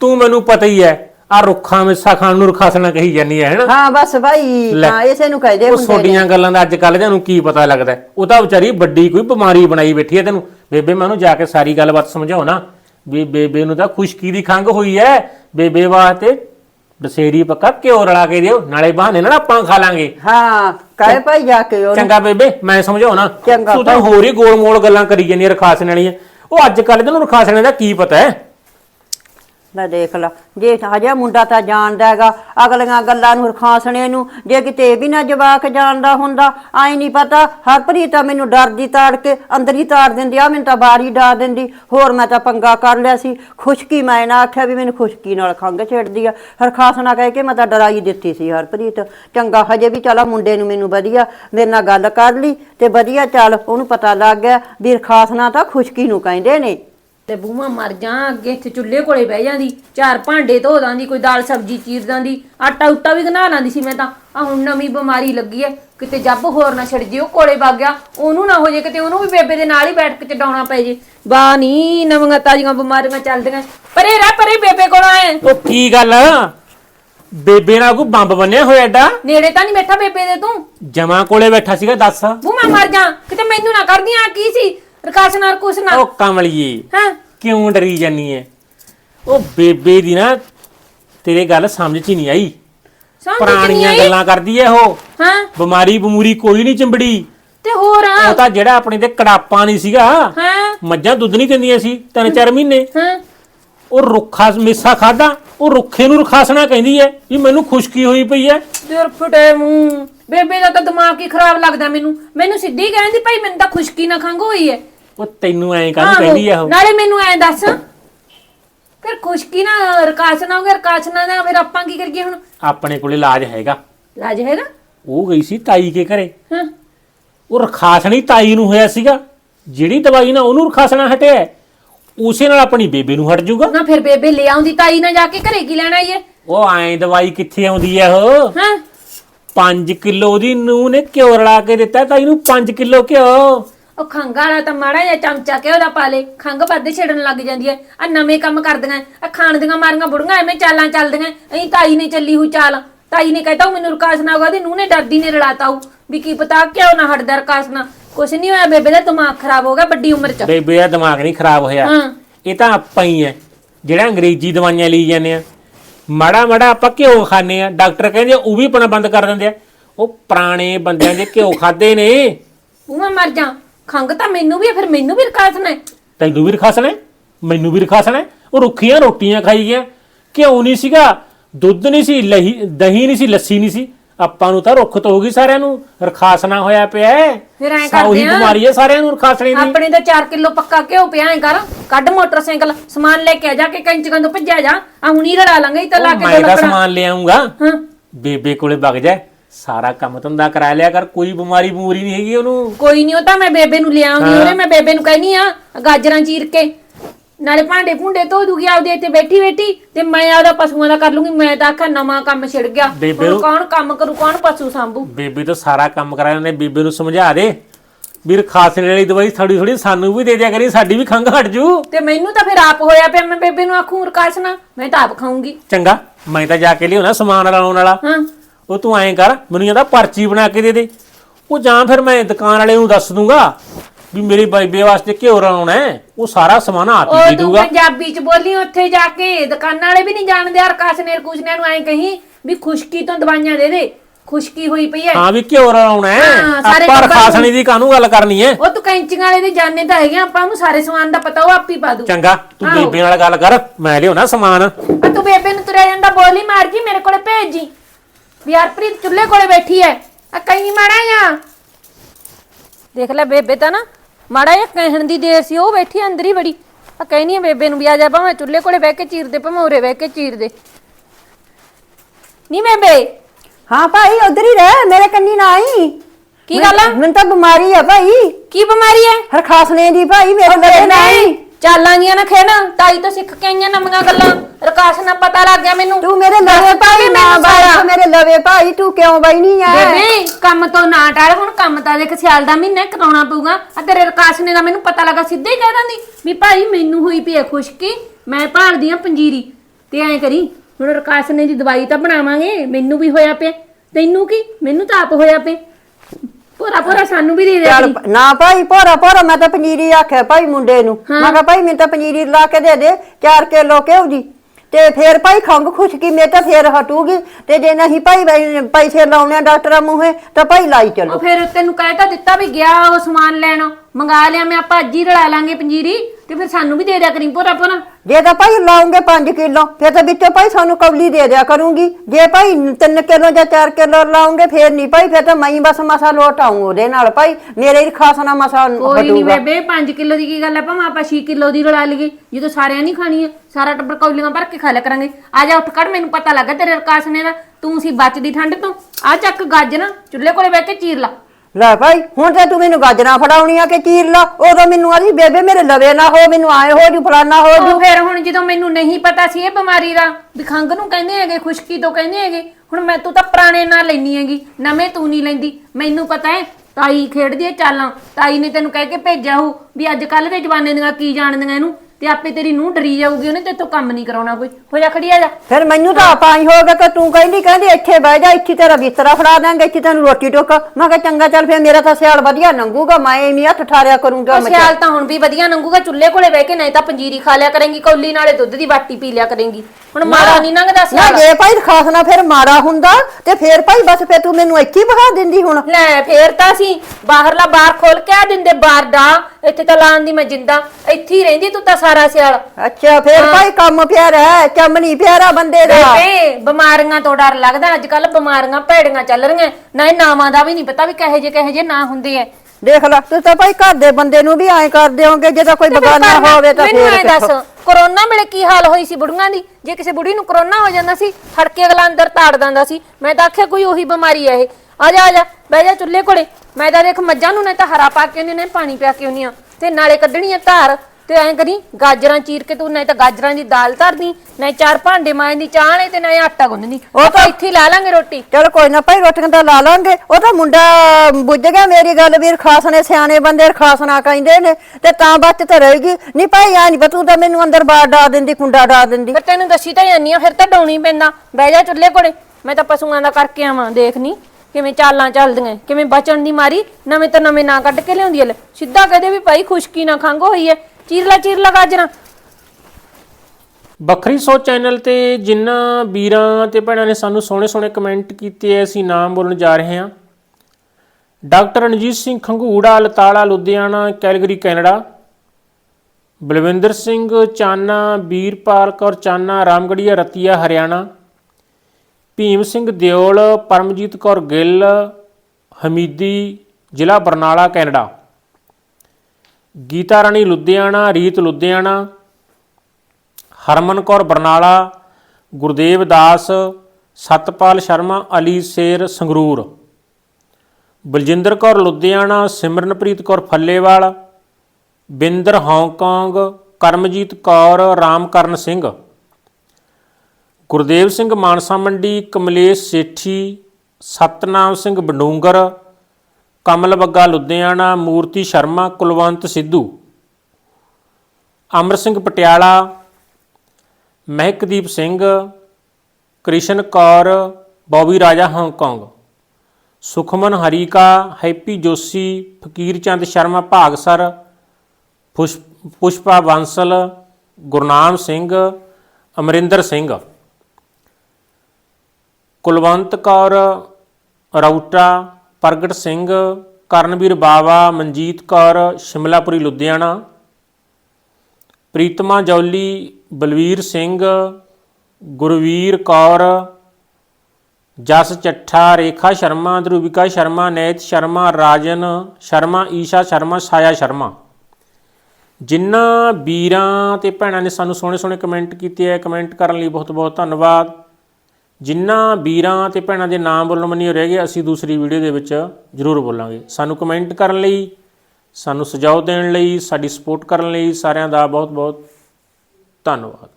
ਤੂੰ ਮੈਨੂੰ ਪਤਾ ਹੀ ਹੈ ਆ ਰੁੱਖਾਂ ਮਿੱਸਾ ਖਾਣ ਨੂੰ ਰਖਾਸਣਾ ਕਹੀ ਜਾਨੀ ਹੈ ਹੈਨਾ? ਹਾਂ ਬਸ ਭਾਈ ਲੈ। ਹਾਂ ਇਸੇ ਨੂੰ ਕਹਦੇ ਉਹ ਹੁੰਦੇ ਨੇ। ਛੋਟੀਆਂ ਗੱਲਾਂ ਦਾ ਅੱਜ ਕੱਲ ਨੂੰ ਕੀ ਪਤਾ ਲੱਗਦਾ ਹੈ? ਉਹ ਤਾਂ ਵਿਚਾਰੀ ਵੱਡੀ ਕੋਈ ਬਿਮਾਰੀ ਬਣਾਈ ਬੈਠੀ ਹੈ ਤੈਨੂੰ। ਬੇਬੇ ਮੈਂ ਉਹਨੂੰ ਜਾ ਕੇ ਸਾਰੀ ਗੱਲਬਾਤ ਸਮਝਾਉਣਾ ਵੀ ਬੇਬੇ ਨੂੰ ਤਾਂ ਖੁਸ਼ਕੀ ਦੀ ਖੰਗ ਹੋਈ ਹੈ। ਬੇਬੇ ਵਾਸਤੇ ਬਸੇਰੀ ਪੱਕਾ ਘਿਓ ਰਲਾ ਕੇ ਦਿਓ ਨਾਲੇ ਬਹਾਨੇ ਨਾਲ ਆਪਾਂ ਖਾ ਲਾਂਗੇ। ਹਾਂ ਕਹੇ ਭਾਈ ਜਾ ਕੇ ਉਹਨੂੰ। ਚੰਗਾ ਬੇਬੇ ਮੈਂ ਸਮਝਾਉਣਾ ਚੰਗਾ ਤੂੰ ਤਾਂ ਹੋਰ ਹੀ ਗੋਲ ਮੋਲ ਗੱਲਾਂ ਕਰੀ ਜਾਂਦੀ ਰਖਾਸਣ ਵਾਲੀਆਂ। ਉਹ ਅੱਜ ਕੱਲ ਦੇ ਨੂੰ ਰਖਾਸਣੇ ਦਾ ਕੀ ਪਤਾ ਹੈ? ਲੈ ਦੇਖ ਲਾ। ਜੇ ਹਜੇ ਮੁੰਡਾ ਤਾਂ ਜਾਣਦਾ ਹੈਗਾ, ਅਗਲੀਆਂ ਗੱਲਾਂ ਨੂੰ ਰਖਾਸਣੇ ਨੂੰ, ਜੇ ਕਿਤੇ ਇਹ ਵੀ ਨਾ ਜਵਾਕ ਜਾਣਦਾ ਹੁੰਦਾ ਆਈ ਨਹੀਂ ਪਤਾ, ਹਰਪ੍ਰੀਤ ਤਾਂ ਮੈਨੂੰ ਡਰਦੀ ਤਾੜ ਕੇ, ਅੰਦਰ ਹੀ ਤਾੜ ਦਿੰਦੀ ਆ ਮੈਨੂੰ ਤਾਂ ਬਾਰੀ ਡਾ ਦਿੰਦੀ, ਹੋਰ ਮੈਂ ਤਾਂ ਪੰਗਾ ਕਰ ਲਿਆ ਸੀ। ਖੁਸ਼ਕੀ ਮੈਂ ਨਾ ਆਖਿਆ ਵੀ ਮੈਨੂੰ ਖੁਸ਼ਕੀ ਨਾਲ ਖੰਗ ਛੇੜਦੀ ਆ। ਹਰਖਾਸਣਾ ਕਹਿ ਕੇ ਮੈਂ ਤਾਂ ਡਰਾਈ ਦਿੱਤੀ ਸੀ ਹਰਪ੍ਰੀਤ। ਚੰਗਾ, ਹਜੇ ਵੀ ਚਲਾ ਮੁੰਡੇ ਨੂੰ ਮੈਨੂੰ ਵਧੀਆ, ਮੇਰੇ ਨਾਲ ਗੱਲ ਕਰ ਲਈ ਤੇ ਵਧੀਆ ਚੱਲ, ਉਹਨੂੰ ਪਤਾ ਲੱਗ ਗਿਆ ਵੀ ਰਖਾਸਣਾ ਤਾਂ ਖੁਸ਼ਕੀ ਨੂੰ ਕਹਿੰਦੇ ਨੇ। ਤੇ ਬੂਮਾ ਮਰ ਜਾ ਅੱਗੇ ਇੱਥੇ ਚੁੱਲ੍ਹੇ ਕੋਲੇ ਬਹਿ ਜਾਂਦੀ ਚਾਰ ਭਾਂਡੇ ਧੋ ਦਾਂਦੀ ਕੋਈ ਦਾਲ ਸਬਜ਼ੀ ਚੀਰ ਦਾਂਦੀ ਆਟਾ ਉਟਾ ਵੀ ਬਣਾ ਲਾਂਦੀ ਸੀ ਮੈਂ ਤਾਂ। ਆ ਹੁਣ ਨਵੀਂ ਬਿਮਾਰੀ ਲੱਗੀ ਐ ਕਿਤੇ ਜੱਬ ਹੋਰ ਨਾ ਛੜ ਜੇ ਉਹ ਕੋਲੇ ਵਗ ਗਿਆ ਉਹਨੂੰ ਨਾ ਹੋ ਜੇ ਕਿਤੇ ਉਹਨੂੰ ਵੀ ਬੇਬੇ ਦੇ ਨਾਲ ਹੀ ਬੈਠ ਕੇ ਚਡਾਉਣਾ ਪੈ ਜੇ। ਬਾ ਨੀ ਨਵੀਆਂ ਤਾਜ਼ੀਆਂ ਬਿਮਾਰੀਆਂ ਚੱਲਦੀਆਂ ਪਰੇ ਰਹਿ ਪਰੇ ਬੇਬੇ ਕੋਲ ਆਏ ਉਹ ਕੀ ਗੱਲ? ਬੇਬੇ ਨਾਲ ਕੋਈ ਬੰਬ ਬੰਨਿਆ ਹੋਇਆ ਐਡਾ? ਨੇੜੇ ਤਾਂ ਨਹੀਂ ਬੈਠਾ ਬੇਬੇ ਦੇ ਤੂੰ? ਜਮਾ ਕੋਲੇ ਬੈਠਾ ਸੀਗਾ ਦੱਸ। ਬੂਮਾ ਮਰ ਜਾ ਕਿਤੇ ਮੈਨੂੰ ਨਾ ਕਰਦੀਆਂ ਕੀ ਸੀ? ਰਕਾਸ਼ ਨਾਲ ਕੁਛ ਨਾ। ਉਹ ਕਮਲੀਏ ਹਾਂ? ਕਿਉਂ ਡਰੀ ਜਾਨੀ ਐ? ਉਹ ਬੇਬੇ ਦੀ ਨਾ ਤੇਰੇ ਗੱਲ ਸਮਝ ਚ ਹੀ ਨਹੀਂ ਆਈ। ਸਮਝ ਚ ਨਹੀਂ ਪੁਰਾਣੀਆਂ ਆਈ? ਗੱਲਾਂ ਕਰਦੀ ਐ ਉਹ। ਹਾਂ? ਬਿਮਾਰੀ ਬਮੂਰੀ ਕੋਈ ਨਹੀਂ ਚਿੰਬੜੀ। ਤੇ ਹੋਰ ਉਹ ਤਾਂ ਜਿਹੜਾ ਆਪਣੇ ਤੇ ਕੜਾਪਾ ਨਹੀਂ ਸੀਗਾ ਹਾਂ? ਮੱਝਾਂ ਦੁੱਧ ਨਹੀਂ ਦਿੰਦੀਆਂ ਸੀ ਤਿੰਨ ਚਾਰ ਮਹੀਨੇ। ਹਾਂ? ਉਹ ਰੁੱਖਾ ਮਿੱਸਾ ਖਾਦਾ ਉਹ ਰੁੱਖੇ ਨੂੰ ਰੁਖਾਸਣਾ ਕਹਿੰਦੀ ਐ ਵੀ ਮੈਨੂੰ ਖੁਸ਼ਕੀ ਹੋਈ ਪਈ ਐ। ਸਿਰ ਫਟੇ ਮੂੰਹ। ਬੇਬੇ ਦਾ ਤਾਂ ਦਿਮਾਗ ਹੀ ਖਰਾਬ ਲੱਗਦਾ ਮੈਨੂੰ। ਮੈਨੂੰ ਸਿੱਧੀ ਕਹਿੰਦੀ ਭਾਈ ਮੈਨੂੰ ਤਾਂ ਖੁਸ਼ਕੀ ਨਾ ਖੰਗ ਹੋਈ ਹੈ ਉਹ ਤੈਨੂੰ ਐਂ ਕਾਹਨੂੰ ਆਹੋ, ਕਹਿੰਦੀ ਐ ਉਹ? ਨਾਲੇ ਮੈਨੂੰ ਐਂ ਦੱਸ। ਫਿਰ ਖੁਸ਼ਕੀ ਨਾ ਰਕਾਸ਼ ਨਾ ਹੋ ਗਿਆ ਰਕਾਸ਼ ਨਾ ਨਾ ਫਿਰ ਆਪਾਂ ਕੀ ਕਰੀਏ ਹੁਣ? ਆਪਣੇ ਕੋਲੇ ਇਲਾਜ ਹੈਗਾ। ਲਾਜ ਹੈਗਾ? ਉਹ ਗਈ ਸੀ ਤਾਈ ਕੇ ਘਰੇ। ਹਾਂ। ਉਹ ਰਖਾਸਣੀ ਤਾਈ ਨੂੰ ਹੋਇਆ ਸੀਗਾ। ਜਿਹੜੀ ਦਵਾਈ ਨਾਲ ਉਹਨੂੰ ਖਾਸਣਾ ਹਟਿਆ। ਹੈ, ਉਸੇ ਨਾਲ ਆਪਣੀ ਬੇਬੇ ਨੂੰ ਹਟ ਜਾਊਗਾ। ਨਾ ਫਿਰ ਬੇਬੇ ਲੈ ਆਉਂਦੀ ਤਾਈ ਨਾ ਜਾ ਕੇ ਘਰੇ ਕੀ ਲੈਣਾ ਏ? ਉਹ ਐਂ ਦਵਾਈ ਕਿੱਥੇ ਆਉਂਦੀ ਹੈ ਉਹ? ਹਾਂ। 5 ਕਿਲੋ ਦੀ ਨੂੰ ਨੇ ਘਿਓ ਰਲਾ ਕੇ ਦਿੱਤਾ। ਤਾਂ ਇਹਨੂੰ 5 ਕਿਲੋ ਘਿਓ। ਉਹ ਖੰਘ ਵਾਲਾ ਤਾਂ ਮਾੜਾ ਜਿਹਾ ਚਮਚਾ ਕੇ ਉਹਦਾ ਪਾ ਲੇ। ਖੰਘ ਵੱਧ ਛੇੜਨ ਲੱਗ ਜਾਂਦੀ ਐ। ਆ ਨਵੇਂ ਕੰਮ ਕਰਦੀਆਂ। ਆ ਖਾਣ ਦੀਆਂ ਮਾਰੀਆਂ ਬੁੜੀਆਂ ਐਵੇਂ ਚਾਲਾਂ ਚੱਲਦੀਆਂ। ਐਂ ਤਾਈ ਨੇ ਚੱਲੀ ਹੋਈ ਚਾਲ। ਤਾਈ ਨੇ ਕਹਿਤਾ ਮੈਨੂੰ ਰਕਾਸ ਨਾ ਹੋਗਾ ਦੀ ਨੂੰਹ ਨੇ ਡਰਦੀ ਨੇ ਰਲਾਤਾ ਹੂ। ਵੀ ਕੀ ਪਤਾ ਕਿਉਂ ਨਾ ਹਟਦਾ ਰਕਾਸ ਨਾ ਕੁਛ ਨਹੀਂ ਹੋਇਆ ਬੇਬੇ ਦਾ ਦਿਮਾਗ ਖਰਾਬ ਹੋ ਗਿਆ ਵੱਡੀ ਉਮਰ ਚ। ਬੇਬੇ ਦਾ ਦਿਮਾਗ ਨਹੀਂ ਖਰਾਬ ਹੋਇਆ। ਹਾਂ। ਇਹ ਤਾਂ ਆਪਾਂ ਹੀ ਐ। ਜਿਹੜਾ ਅੰਗਰੇਜ਼ੀ ਦਵਾਈਆਂ ਲਈ ਜਾਂਦੇ ਆ। ਮਾੜਾ ਮਾੜਾ ਆਪਾਂ ਘਿਓ ਖਾਂਦੇ ਆ। ਡਾਕਟਰ ਕਹਿੰਦੇ ਆ, ਉਹ ਵੀ ਆਪਣਾ ਬੰਦ ਕਰ ਦਿੰਦੇ ਆ। ਉਹ ਪੁਰਾਣੇ ਬੰਦਿਆਂ ਦੇ ਘਿਓ ਖਾਦੇ ਨੇ। ਉਹ ਮਰ ਜਾ। ਖੰਘ ਤਾਂ ਮੈਨੂੰ ਵੀ ਆ, ਫਿਰ ਮੈਨੂੰ ਵੀ ਰਕਾਸ ਨਾ ਤੈਨੂੰ ਵੀ ਰਖਾਸਣਾ ਮੈਨੂੰ ਵੀ ਰਖਾਸਣਾ ਉਹ ਰੁੱਖੀਆਂ ਰੋਟੀਆਂ ਖਾਈ ਗਿਆ। ਘਿਓ ਨਹੀਂ ਸੀਗਾ ਦੁੱਧ ਨਹੀਂ ਸੀ ਲਹੀ ਦਹੀਂ ਨਹੀਂ ਸੀ ਲੱਸੀ ਨਹੀਂ ਸੀ। ਆਪਾਂ ਨੂੰ ਤਾਂ ਰੁੱਖ ਤੋਂ ਹੋ ਗਈ ਸਾਰਿਆਂ ਨੂੰ। ਰਖਾਸਣਾ ਹੋਇਆ ਪਿਆ ਹੈ। ਫਿਰ ਐਂ ਸਾ- ਉਹੀ ਕਰਦੇ ਆ। ਬਿਮਾਰੀ ਹੈ ਸਾਰਿਆਂ ਨੂੰ ਰਖਾਸਣੇ ਦੀ। ਆਪਣੇ ਤਾਂ 4 ਕਿਲੋ ਪੱਕਾ ਘਿਓ ਪਿਆ ਐ ਕਰ। ਕੱਢ ਮੋਟਰਸਾਈਕਲ ਸਮਾਨ ਲੈ ਕੇ ਆ ਜਾ ਕੇ ਕੈਂਚੀਆਂ ਤੋਂ ਭੱਜਿਆ ਜਾ। ਆ ਹੁਣੀ ਰੜਾ ਲਾਂਗੇ ਇਹ ਤਾਂ ਲਾ ਉਹ ਕੇ ਮੈਂ ਦੋ ਤਾਂ ਲੱਕੜਾਂ। ਸਮਾਨ ਲਿਆਉਂਗਾ ਹਾਂ। ਬੇਬੇ ਕੋਲੇ ਵਗ ਜਾ। ਸਾਰਾ ਕੰਮ ਧੰਦਾ ਕਰਾ ਲਿਆ ਕਰ ਕੋਈ ਬਿਮਾਰੀ ਬਮੂਰੀ ਨਹੀਂ ਹੈਗੀ ਉਹਨੂੰ। ਕੋਈ ਨਹੀਂ ਉਹ ਤਾਂ ਮੈਂ ਬੇਬੇ ਨੂੰ ਲਿਆਉਂਗੀ ਉਹਨੇ ਮੈਂ ਬੇਬੇ ਨੂੰ ਕਹਿਨੀ ਆ ਗਾਜਰਾਂ ਚੀਰ ਕੇ। ਨਾਲੇ ਭਾਂਡੇ ਭੁੰਡੇ ਧੋ ਦੂਗੀ ਆਪਦੇ ਇੱਥੇ ਬੈਠੀ ਬੈਠੀ ਤੇ ਮੈਂ ਆਪਦਾ ਪਸ਼ੂਆਂ ਦਾ ਕਰ ਲੂੰਗੀ ਮੈਂ ਤਾਂ ਆਖਿਆ ਨਵਾਂ ਕੰਮ ਛਿੜ ਗਿਆ। ਬੇਬੇ ਹੁਣ ਨੂੰ- ਕੌਣ ਕੰਮ ਕਰੂ ਕੌਣ ਪਸ਼ੂ ਸੰਭੂ? ਬੇਬੇ ਤੋਂ ਸਾਰਾ ਕੰਮ ਕਰਾਇਆ ਉਹਨੇ ਬੇਬੇ ਨੂੰ ਸਮਝਾ ਦੇ। ਵੀਰ ਖਾਸਰੇ ਵਾਲੀ ਦਵਾਈ ਥੋੜੀ ਥੋੜੀ ਸਾਨੂੰ ਵੀ ਦੇ ਦਿਆ ਕਰੀ ਸਾਡੀ ਵੀ ਖੰਘ ਹਟ ਜੂ। ਤੇ ਮੈਨੂੰ ਤਾਂ ਫਿਰ ਆਪ ਹੋਇਆ ਪਿਆ ਮੈਂ ਬੇਬੇ ਨੂੰ ਆਖੂ ਰਕਾਸ਼ਨਾ ਮੈਂ ਤਾਂ ਆਪ ਖਾਊਂਗੀ। ਚੰਗਾ ਮੈਂ ਤਾਂ ਜਾ ਕੇ ਲਿਆਉਣਾ ਸਮਾਨ ਲਾਉਣ ਵਾਲਾ। ਹਾਂ। ਉਹ ਤੂੰ ਐਂ ਕਰ ਮੈਨੂੰ ਕਹਿੰਦਾ ਪਰਚੀ ਬਣਾ ਕੇ ਦੇ ਦੇ। ਉਹ ਜਾਂ ਫਿਰ ਮੈਂ ਦੁਕਾਨ ਵਾਲੇ ਨੂੰ ਦੱਸ ਦੂੰਗਾ ਵੀ ਮੇਰੀ ਬੇਬੇ ਵਾਸਤੇ ਘਿਓ ਲਾਉਣਾ ਹੈ। ਉਹ ਸਾਰਾ ਸਮਾਨ ਆਪ ਹੀ ਉਹ ਦੇ ਤੂੰ ਦੂਗਾ ਪੰਜਾਬੀ ਚ ਬੋਲੀ ਉੱਥੇ ਜਾ ਕੇ ਦੁਕਾਨਾਂ ਵਾਲੇ ਵੀ ਨਹੀਂ ਜਾਣਦੇ ਰਕਾਸ਼ ਨੇ ਨੂੰ ਐਂ ਕਹੀਂ ਵੀ ਖੁਸ਼ਕੀ ਤੋਂ ਦਵਾਈਆਂ ਦੇ ਦੇ। ਖੁਸ਼ਕੀ ਹੋਈ ਪਈ ਐ ਹਾਂ ਵੀ ਘਿਓ ਲਾਉਣਾ ਹੈ। ਹਾਂ, ਸਾਰੇ ਆਪਾਂ ਟੱਬਰ ਨੂੰ- ਖਾਸਣੀ ਦੀ ਕਾਹਨੂੰ ਗੱਲ ਕਰਨੀ ਹੈ? ਉਹ ਤੂੰ ਕੈਂਚੀਆਂ ਵਾਲੇ ਦੇ ਜਾਣੇ ਤਾਂ ਹੈਗੇ ਆ, ਆਪਾਂ ਨੂੰ ਸਾਰੇ ਸਮਾਨ ਦਾ ਪਤਾ ਉਹ ਆਪ ਹੀ ਪਾ ਦੂ ਚੰਗਾ ਤੂੰ ਆਹੋ। ਬੇਬੇ ਨਾਲ ਗੱਲ ਕਰ ਮੈਂ ਲਿਆਉਣਾ ਸਮਾਨ। ਆ ਤੂੰ ਬੇਬੇ ਨੂੰ ਤੁਰਿਆ ਜਾਂਦਾ ਬੋਲੀ ਮਾਰ ਜੀ ਮੇਰੇ ਕੋਲੇ ਭੇਜ ਜੀ। ਵੀ ਹਰਪ੍ਰੀਤ ਚੁੱਲ੍ਹੇ ਕੋਲੇ ਬੈਠੀ ਐ। ਆ ਕਹੀਂ ਮਾੜਾ ਜਾਂ ਦੇਖ ਲੈ ਬੇਬੇ ਤਾਂ ਨਾ ਮਾੜਾ ਜਿਹਾ ਕਹਿਣ ਦੀ ਦੇਰ ਸੀ ਉਹ ਬੈਠੀ ਅੰਦਰ ਹੀ ਬੜੀ। ਆ ਕਹਿਨੀ ਆ ਬੇਬੇ ਨੂੰ ਵੀ ਆ ਜਾ ਭਾਵੇਂ ਚੁੱਲ੍ਹੇ ਕੋਲੇ ਬਹਿ ਕੇ ਚੀਰ ਦੇ ਭਾਵੇਂ ਉਰੇ ਬਹਿ ਕੇ ਚੀਰ ਦੇ। ਨਹੀਂ ਬੇਬੇ? ਹਾਂ ਭਾਈ ਉਧਰ ਹੀ ਰਹਿ ਮੇਰੇ ਕੰਨੀ ਨਾ ਆਈ। ਕੀ ਗੱਲ ਆ? ਮੈਨੂੰ ਤਾਂ ਬਿਮਾਰੀ ਆ ਭਾਈ। ਕੀ ਬਿਮਾਰੀ ਐ? ਹਰਖਾਸਨੇ ਦੀ ਭਾਈ ਮੇਰੇ ਲਵੇ ਨਾ ਆਈ। ਚਾਲਾਂਗੀਆਂ ਨਾ ਖੇਡ ਤਾਈ ਤੋਂ ਸਿੱਖ ਕੇ ਆਈਆਂ ਨਵੀਆਂ ਗੱਲਾਂ। ਰਕਾਸ਼ ਨਾਲ ਪਤਾ ਲੱਗ ਗਿਆ ਮੈਨੂੰ। ਤੂੰ ਮੇਰੇ ਲਵੇ ਭਾਈ ਨਾ ਬਾਈ ਮੇਰੇ ਲਵੇ ਭਾਈ ਤੂੰ ਕਿਉਂ ਬੈਣੀ ਆ ਬੇਬੇ ਕੰਮ ਤੋਂ ਨਾ ਟਾਲ ਹੁਣ ਕੰਮ ਤਾਂ ਦੇਖ ਸਿਆਲ ਦਾ ਮਹੀਨਾ ਕਰਾਉਣਾ ਪਊਗਾ। ਆ ਤੇਰੇ ਰਕਾਸ਼ ਨੇ ਦਾ ਮੈਨੂੰ ਪਤਾ ਲੱਗਾ ਸਿੱਧੇ ਹੀ ਕਹਿ ਦਿੰਦੀ ਵੀ ਭਾਈ ਮੈਨੂੰ ਹੋਈ ਪਈ ਹੈ ਖੁਸ਼ਕੀ ਮੈਂ ਭਾਲਦੀ ਆ ਪੰਜੀਰੀ। ਤੇ ਐਂ ਕਰੀ ਹੁਣ ਰਕਾਸ਼ ਨੇ ਦੀ ਦਵਾਈ ਤਾਂ ਬਣਾਵਾਂਗੇ ਮੈਨੂੰ ਵੀ ਹੋਇਆ ਪਿਆ। ਤੈਨੂੰ ਕੀ? ਮੈਨੂੰ ਤਾਂ ਆਪ ਹੋਇਆ ਪਿਆ। ਪੂਰਾ ਪੂਰਾ ਸਾਨੂੰ ਵੀ ਦੇ ਦੇ ਚੱਲ ਨਾ ਭਾਈ ਭੋਰਾ ਭੋਰਾ ਮੈਂ ਤਾਂ ਪਨੀਰੀ ਆਖਿਆ ਭਾਈ ਮੁੰਡੇ ਨੂੰ। ਮੈਂ ਕਿਹਾ ਭਾਈ ਮੈਨੂੰ ਤਾਂ ਪਨੀਰੀ ਲਾ ਕੇ ਦੇ ਦੇ 4 ਕਿਲੋ ਘਿਓ ਦੀ ਤੇ ਫੇਰ ਭਾਈ ਖੰਗ ਖੁਸ਼ਕੀ ਮੇ ਤਾਂ ਫੇਰ ਹਟੂਗੀ। ਤੇ ਜੇ ਨਹੀਂ ਭਾਈ ਬਈ ਪੈਸੇ ਲਾਉਣੇ ਆ ਡਾਕਟਰਾਂ ਮੂਹੇ ਤਾਂ ਭਾਈ ਲਾਈ ਉਹ ਚਲੋ ਫਿਰ ਤੈਨੂੰ ਕਹਿ ਤਾਂ ਦਿੱਤਾ ਵੀ ਗਿਆ ਉਹ ਸਮਾਨ ਲੈਣ। ਮੰਗਾ ਲਿਆ ਮੈਂ ਆਪਾਂ ਅੱਜ ਹੀ ਰਲਾ ਲਾਂਗੇ ਪੰਜੀਰੀ ਤੇ ਫਿਰ ਸਾਨੂੰ ਵੀ ਦੇ ਦਿਆ ਕਰੀ ਪੂਰਾ ਪੂਰਾ ਜੇ ਤਾਂ ਭਾਈ ਲਾਉਂਗੇ 5 ਕਿਲੋ ਫਿਰ ਤਾਂ ਵਿੱਚੋਂ ਭਾਈ ਸਾਨੂੰ ਕਵਲੀ ਦੇ ਦਿਆ ਕਰੂੰਗੀ। ਜੇ ਭਾਈ 3 ਕਿਲੋ ਜਾਂ 4 ਕਿਲੋ ਲਾਉਂਗੇ ਫੇਰ ਨਹੀਂ ਭਾਈ ਫਿਰ ਤਾਂ ਮੈਂ ਹੀ ਬਸ ਮਸਾ ਲੋਟ ਆਊਂ ਉਹਦੇ ਨਾਲ ਭਾਈ। ਮੇਰੇ ਹੀ ਖਾਸਨਾ ਮਸਾ ਕੋਈ ਨਹੀਂ ਹਟੂਗਾ ਬੇਬੇ 5 ਕਿਲੋ ਦੀ ਕੀ ਗੱਲ ਆ? ਭਾਵੇਂ ਆਪਾਂ 6 ਕਿਲੋ ਦੀ ਰਲਾ ਲਈਏ ਜਦੋਂ ਸਾਰਿਆਂ ਨਹੀਂ ਖਾਣੀ ਹੈ ਸਾਰਾ ਟੱਬਰ ਕੌਲੀਆਂ ਭਰ ਕੇ ਖਾ ਲਿਆ ਕਰਾਂਗੇ। ਆ ਜਾ ਉੱਠ ਖੜ ਮੈਨੂੰ ਪਤਾ ਲੱਗਾ ਤੇਰੇ ਰਕਾਸ ਨੇ ਦਾ। ਤੂੰ ਸੀ ਬਚਦੀ ਠੰਡ ਤੋਂ। ਆ ਚੱਕ ਗਾਜਰ ਚੁੱਲ੍ਹੇ ਕੋਲੇ ਬਹਿ ਕੇ ਚੀਰ ਲਾ। ਲੈ ਭਾਈ, ਹੁਣ ਤੇ ਤੂੰ ਮੈਨੂੰ ਗਾਜਰਾਂ ਫੜਾਉਣੀਆਂ ਕਿ ਚੀਰ ਲਾ, ਉਦੋਂ ਮੈਨੂੰ ਆਦੀ ਬੇਬੇ ਮੇਰੇ ਲਵੇ ਨਾ ਹੋ, ਮੈਨੂੰ ਆਏ ਹੋ ਜੂ, ਫਲਾਨਾ ਹੋ ਜੂ। ਉਹ ਫਿਰ ਹੁਣ ਜਦੋਂ ਮੈਨੂੰ ਨਹੀਂ ਪਤਾ ਸੀ ਇਹ ਬਿਮਾਰੀ ਦਾ, ਵੀ ਖੰਗ ਨੂੰ ਕਹਿੰਦੇ ਹੈਗੇ, ਖੁਸ਼ਕੀ ਤੋਂ ਕਹਿੰਦੇ ਹੈਗੇ, ਹੁਣ ਮੈਂ ਤੂੰ ਤਾਂ ਪੁਰਾਣੇ ਨਾਲ ਲੈਣੀ ਹੈਗੀ, ਨਵੇਂ ਤੂੰ ਨਹੀਂ ਲੈਂਦੀ। ਮੈਨੂੰ ਪਤਾ ਹੈ, ਤਾਈ ਖੇਡਦੀ ਹੈ ਚਾਲਾਂ, ਤਾਈ ਨੇ ਤੈਨੂੰ ਕਹਿ ਕੇ ਭੇਜਿਆ ਹੋ ਵੀ ਅੱਜ ਕੱਲ ਦੇ ਜਵਾਨੇ ਦੀਆਂ ਕੀ ਜਾਣਦੀਆਂ ਇਹਨੂੰ। ਤੇ ਆਪੇ ਤੇਰੀ ਨੂੰ ਡਰੀ ਜਾਊਗੀ ਉਹਨੇ ਤੇਤੋਂ ਕੰਮ ਨਹੀਂ ਕਰਾਉਣਾ ਕੋਈ। ਹੋ ਜਾ ਖੜੀ ਆ ਜਾ। ਫਿਰ ਮੈਨੂੰ ਤਾਂ ਆਪਾਂ ਹੀ ਹੋ ਗਿਆ ਤਾਂ ਤੂੰ ਕਹਿੰਦੀ ਕਹਿੰਦੀ ਇੱਥੇ ਬਹਿ ਜਾ ਇੱਥੇ ਤੇਰਾ ਬਿਸਤਰਾ ਫੜਾ ਦਾਂਗੇ ਇੱਥੇ ਤੈਨੂੰ ਰੋਟੀ ਟੋਕਾ। ਮੈਂ ਕਿਹਾ ਚੰਗਾ ਚੱਲ ਫਿਰ ਮੇਰਾ ਤਾਂ ਸਿਆਲ ਵਧੀਆ ਲੰਘੂਗਾ ਮੈਂ ਐਵੇਂ ਹੱਥ ਠਾਰਿਆ ਕਰੂੰਗਾ ਮੈਂ ਸਿਆਲ ਤਾਂ ਹੁਣ ਵੀ ਵਧੀਆ ਲੰਘੂਗਾ ਚੁੱਲ੍ਹੇ ਕੋਲੇ ਬਹਿ ਕੇ ਨਹੀਂ ਤਾਂ ਪੰਜੀਰੀ ਖਾ ਲਿਆ ਕਰੇਂਗੀ ਕੌਲੀ ਨਾਲੇ ਦੁੱਧ ਦੀ ਬਾਟੀ ਪੀ ਲਿਆ ਕਰੇਂਗੀ। ਹੁਣ ਮਾਰਾ ਨਹੀਂ ਲੰਘਦਾ ਨਾ ਸਿਆਲ। ਜੇ ਭਾਈ ਖਾਸ ਨਾ ਫਿਰ ਮਾੜਾ ਹੁੰਦਾ ਤੇ ਫਿਰ ਭਾਈ ਬਸ ਫਿਰ ਤੂੰ ਮੈਨੂੰ ਇੱਥੇ ਹੀ ਬਹਾ ਦਿੰਦੀ ਹੁਣ। ਲੈ ਫੇਰ ਤਾਂ ਸੀ ਬਾਹਰਲਾ ਬਾਰ ਖੋਲ ਕੇ ਆ ਦਿੰਦੇ ਬਾਰ ਦਾ ਇੱਥੇ ਤਾਂ ਲਾਣ ਦੀ ਮੈਂ ਜਿੰਦਾ। ਇੱਥੇ ਹੀ ਰਹਿੰਦੀ ਤੂੰ ਤਾਂ ਸਾਰਾ ਸਿਆਲ। ਅੱਛਾ ਫਿਰ ਭਾਈ ਕੰਮ ਪਿਆਰਾ ਹੈ ਚਮਨੀ ਪਿਆਰਾ ਬੰਦੇ ਦਾ। ਬੇਬੇ ਬਿਮਾਰੀਆਂ ਤੋਂ ਡਰ ਲੱਗਦਾ ਅੱਜ ਕੱਲ ਬਿਮਾਰੀਆਂ ਭੈੜੀਆਂ ਚੱਲ ਰਹੀਆਂ। ਨਾ ਇਹ ਨਾਵਾਂ ਦਾ ਵੀ ਨਹੀਂ ਪਤਾ ਵੀ ਕਹੇ ਜੇ ਕਹੇ ਜੇ ਨਾ ਹੁੰਦੇ ਐ ਦੇਖ ਲੈ ਤੂੰ ਤਾਂ ਭਾਈ ਘਰ ਦੇ ਬੰਦੇ ਨੂੰ ਵੀ ਐਂ ਕਰਦੇ ਹੋਗੇ ਜੇ ਤਾਂ ਕੋਈ ਬਗਾਨਾ ਹੋਵੇ ਤਾਂ ਮੈਨੂੰ ਫਿਰ ਐ ਦੱਸ ਕਰੋਨਾ ਵੇਲੇ ਕੀ ਹਾਲ ਹੋਈ ਸੀ ਬੁੜੀਆਂ ਦੀ? ਜੇ ਕਿਸੇ ਬੁੜੀ ਨੂੰ ਕਰੋਨਾ ਹੋ ਜਾਂਦਾ ਸੀ, ਫੜ ਕੇ ਅਗਲਾ ਅੰਦਰ ਤਾੜ ਦਿੰਦਾ ਸੀ। ਮੈਂ ਤਾਂ ਆਖਿਆ, ਕੋਈ ਉਹੀ ਬਿਮਾਰੀ ਐ ਇਹ। ਆ ਜਾ ਆ ਜਾ, ਬਹਿ ਜਾ ਚੁੱਲ੍ਹੇ ਕੋਲੇ। ਮੈਂ ਤਾਂ ਦੇਖ ਮੱਝਾਂ ਨੂੰ ਨੇ ਤਾਂ ਹਰਾ ਪਾ ਕੇ ਉਹਨੇ ਨੇ ਪਾਣੀ ਪਿਆ ਕੇ ਉਹਨੀਆਂ ਤੇ ਨਾਲੇ ਕੱਢਣੀ ਆ ਧਾਰ। ਤੇ ਐਂ ਕਰੀ ਗਾਜਰਾਂ ਚੀਰ ਕੇ ਤੂੰ ਨਹੀਂ ਤਾਂ ਗਾਜਰਾਂ ਦੀ ਦਾਲ ਧਰਦੀ ਨਹੀਂ ਚਾਰ ਭਾਂਡੇ ਮਾਂ ਦੀ ਚਾਹ ਨੇ ਤੇ ਨਹੀਂ ਆਟਾ ਗੁੰਨਦੀ। ਉਹ ਤਾਂ ਇੱਥੇ ਹੀ ਲਾ ਲਾਂਗੇ ਰੋਟੀ। ਚਲ ਕੋਈ ਨਾ ਭਾਈ ਰੋਟੀਆਂ ਤਾਂ ਲਾ ਲਾਂਗੇ। ਉਹ ਤਾਂ ਮੁੰਡਾ ਬੁੱਝ ਗਿਆ ਮੇਰੀ ਗੱਲ ਵੀਰ ਖਾਸ ਨੇ ਸਿਆਣੇ ਬੰਦੇ ਖਾਸ ਨਾ ਕਹਿੰਦੇ ਨੇ ਤੇ ਤਾਂ ਬੱਚ ਤੇ ਰਹੇਗੀ। ਨਹੀਂ ਭਾਈ ਆ ਨਹੀਂ ਤੂੰ ਤਾਂ ਮੈਨੂੰ ਅੰਦਰ ਬਾੜ ਡਾ ਦਿੰਦੀ ਕੁੰਡਾ ਡਾ ਦਿੰਦੀ। ਫਿਰ ਤੈਨੂੰ ਦੱਸੀ ਤਾਂ ਜਾਨੀ ਆ ਫਿਰ ਤਾਂ ਡਾਉਣੀ ਪੈਂਦਾ। ਬਹਿ ਜਾ ਚੁੱਲ੍ਹੇ ਕੋਲੇ। ਮੈਂ ਤਾਂ ਪਸ਼ੂਆਂ ਦਾ ਕਰਕੇ ਆਵਾਂ ਦੇਖਨੀ ਕਿਵੇਂ ਚਾਲਾਂ ਚੱਲਦੀਆਂ ਕਿਵੇਂ ਬਚਣ ਦੀ ਮਾਰੀ ਨਵੇਂ ਤੋਂ ਨਵੇਂ ਨਾ ਕੱਢ ਕੇ ਲਿਆਉਂਦੀ ਐ ਲੈ। ਸਿੱਧਾ ਕਹਦੇ ਵੀ ਭਾਈ ਖੁਸ਼ਕੀ ਨਾ ਖੰਗ ਹੋਈ ਐ। ਚੀਰਲਾ ਚੀਰਲਾ ਗਾਜਰਾਂ। ਵੱਖਰੀ ਸੋ ਚੈਨਲ ਤੇ ਜਿਨ੍ਹਾਂ ਵੀਰਾਂ ਤੇ ਭੈਣਾਂ ਨੇ ਸਾਨੂੰ ਸੋਹਣੇ ਸੋਹਣੇ ਕਮੈਂਟ ਕੀਤੇ ਐ ਅਸੀਂ ਨਾਮ ਬੋਲਣ ਜਾ ਰਹੇ ਹਾਂ। Doctor Ranjit Singh Khangura, Latara, Ludhiana, Calgary, Canada. Balwinder Singh, Chana, Veerpal Kaur, Chana Ramgarhia Ratia, Haryana. Bhim Singh Deol, Paramjit Kaur Gill, Hamidi, ਜ਼ਿਲ੍ਹਾ Barnala, Canada. Geeta Rani Ludhiana, Reet Ludhiana, Harman Kaur Barnala, Gurdev Das, Satpal Sharma, Ali Sher Sangrur, Baljinder Kaur Ludhiana, Simranpreet Kaur Fallewal, Binder Hong Kong Karamjit Kaur, Ramkaran Singh, Gurdev Singh Mansa Mandi, Kamlesh Sethi, Satnam Singh Badungar ਕਮਲ ਬੱਗਾ, ਲੁਧਿਆਣਾ, ਮੂਰਤੀ Sharma, Kulwant Sidhu. Amar Singh Patiala, Mehakdeep Singh, Krishna Kaur, Bobby Raja Hong Kong. Sukhman Harika, happy Joshi, Fakir Chand Sharma Bhagsar, ਪੁਸ਼- ਪੁਸ਼ਪਾ ਬਾਂਸਲ, ਗੁਰਨਾਮ ਸਿੰਘ, ਅਮਰਿੰਦਰ ਸਿੰਘ। ਕੁਲਵੰਤ ਕੌਰ ਰਾਊਟਾ ਪ੍ਰਗਟ ਸਿੰਘ, ਕਰਨਵੀਰ ਬਾਵਾ, ਮਨਜੀਤ ਕੌਰ, ਸ਼ਿਮਲਾਪੁਰੀ, ਲੁਧਿਆਣਾ। ਪ੍ਰੀਤਮਾ ਜੌਲੀ, ਬਲਵੀਰ ਸਿੰਘ, ਗੁਰਵੀਰ ਕੌਰ, ਜਸ ਚੱਠਾ, ਰੇਖਾ ਸ਼ਰਮਾ, ਧਰੂਵਿਕਾ ਸ਼ਰਮਾ, ਨੈਤ ਸ਼ਰਮਾ, ਰਾਜਨ ਸ਼ਰਮਾ, ਈਸ਼ਾ ਸ਼ਰਮਾ, ਸਾਇਆ ਸ਼ਰਮਾ। ਜਿਨ੍ਹਾਂ ਵੀਰਾਂ ਤੇ ਭੈਣਾਂ ਨੇ ਸਾਨੂੰ ਸੋਹਣੇ ਸੋਹਣੇ ਕਮੈਂਟ ਕੀਤੇ ਹੈ ਕਮੈਂਟ ਕਰਨ ਲਈ ਬਹੁਤ ਬਹੁਤ ਧੰਨਵਾਦ। ਜਿਨ੍ਹਾਂ ਵੀਰਾਂ ਤੇ ਭੈਣਾਂ ਦੇ ਨਾਮ ਬੋਲਣ ਮੰਨੀ ਰਹਿ ਗਏ, ਅਸੀਂ ਦੂਸਰੀ ਵੀਡੀਓ ਦੇ ਵਿੱਚ ਜ਼ਰੂਰ ਬੋਲਾਂਗੇ। ਸਾਨੂੰ ਕਮੈਂਟ ਕਰਨ ਲਈ, ਸਾਨੂੰ ਸੁਝਾਅ ਦੇਣ ਲਈ, ਸਾਡੀ ਸਪੋਰਟ ਕਰਨ ਲਈ ਸਾਰਿਆਂ ਦਾ ਬਹੁਤ ਬਹੁਤ ਧੰਨਵਾਦ।